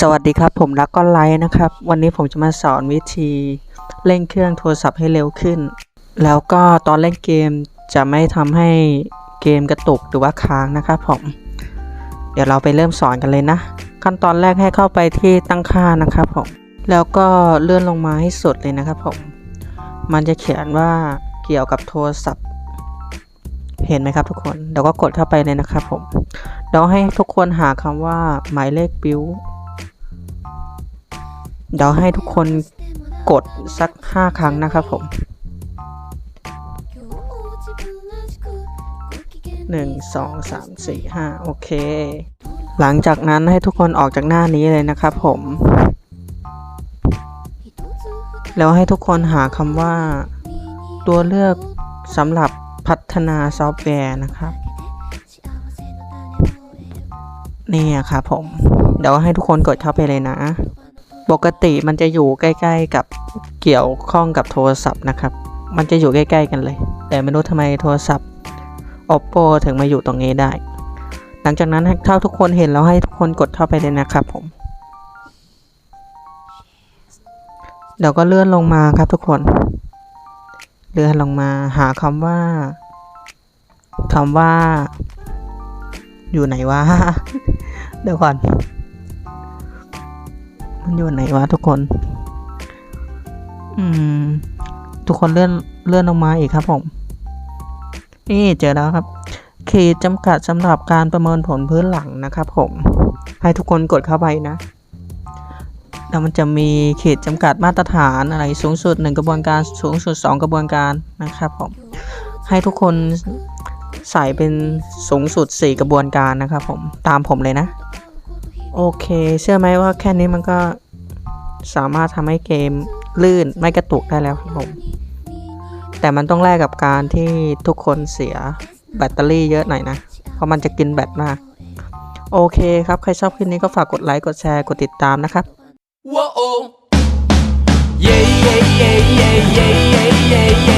สวัสดีครับ ผมรักก้อนไลท์นะครับ วันนี้ผมจะมาสอนวิธีเล่นเครื่องโทรศัพท์ให้เร็วขึ้น แล้วก็ตอนเล่นเกมจะไม่ทำให้เกมกระตุกหรือว่าค้างนะครับผม เดี๋ยวเราไปเริ่มสอนกันเลยนะ ขั้นตอนแรกให้เข้าไปที่ตั้งค่านะครับผม แล้วก็เลื่อนลงมาให้สุดเลยนะครับผม มันจะเขียนว่าเกี่ยวกับโทรศัพท์ เห็นไหมครับทุกคนเดี๋ยวก็กดเข้าไปเลยนะครับผมเดี๋ยวให้ทุกคนหาคำว่าหมายเลขบิว เดี๋ยวให้ทุกคนกดสัก 5 ครั้งนะครับผม 1 2 3 4 5 โอเค หลังจากนั้นให้ทุกคนออกจากหน้านี้เลยนะครับผม แล้วให้ทุกคนหาคำว่า ตัวเลือกสำหรับพัฒนาซอฟต์แวร์นะครับนี่อะครับผม เดี๋ยวให้ทุกคนกดเข้าไปเลยนะ ปกติมันจะอยู่ใกล้ ๆ กับเกี่ยวข้องกับโทรศัพท์นะครับ มันจะอยู่ใกล้ ๆ กันเลย แต่ไม่รู้ทำไมโทรศัพท์ oppo ถึงมาอยู่ตรงนี้ได้ หลังจากนั้นถ้าทุกคนเห็นแล้วให้ทุกคนกดเข้าไปเลยนะครับผมเดี๋ยวก็เลื่อนลงมาครับทุกคน เลื่อนลงมาหาคำว่าคำว่า อยู่ไหนวะ เดี๋ยวก่อน มันอยู่ไหนวะทุกคน อืม ทุกคนเลื่อนเลื่อนลงมาอีกครับผม นี่เจอแล้วครับขีดจำกัดสำหรับการประเมินผลพื้นหลังนะครับผม ให้ทุกคนกดเข้าไปนะ แล้วมันจะมีขีดจำกัดมาตรฐานอะไรสูงสุด 1 กระบวนการสูงสุด 2 กระบวนการนะครับผม ให้ทุกคนใส่เป็นสูงสุด 4 กระบวนการนะครับผม ตามผมเลยนะ โอเค เชื่อไหมว่าแค่นี้มันก็สามารถทำให้เกมลื่นไม่กระตุกได้แล้วครับผม แต่มันต้องแลกกับการที่ทุกคนเสียแบตเตอรี่เยอะหน่อยนะ เพราะมันจะกินแบตมาก โอเคครับ ใครชอบคลิปนี้ก็ฝากกดไลค์ กดแชร์ กดติดตามนะครับ Whoa. Yeah, yeah, yeah, yeah, yeah, yeah, yeah,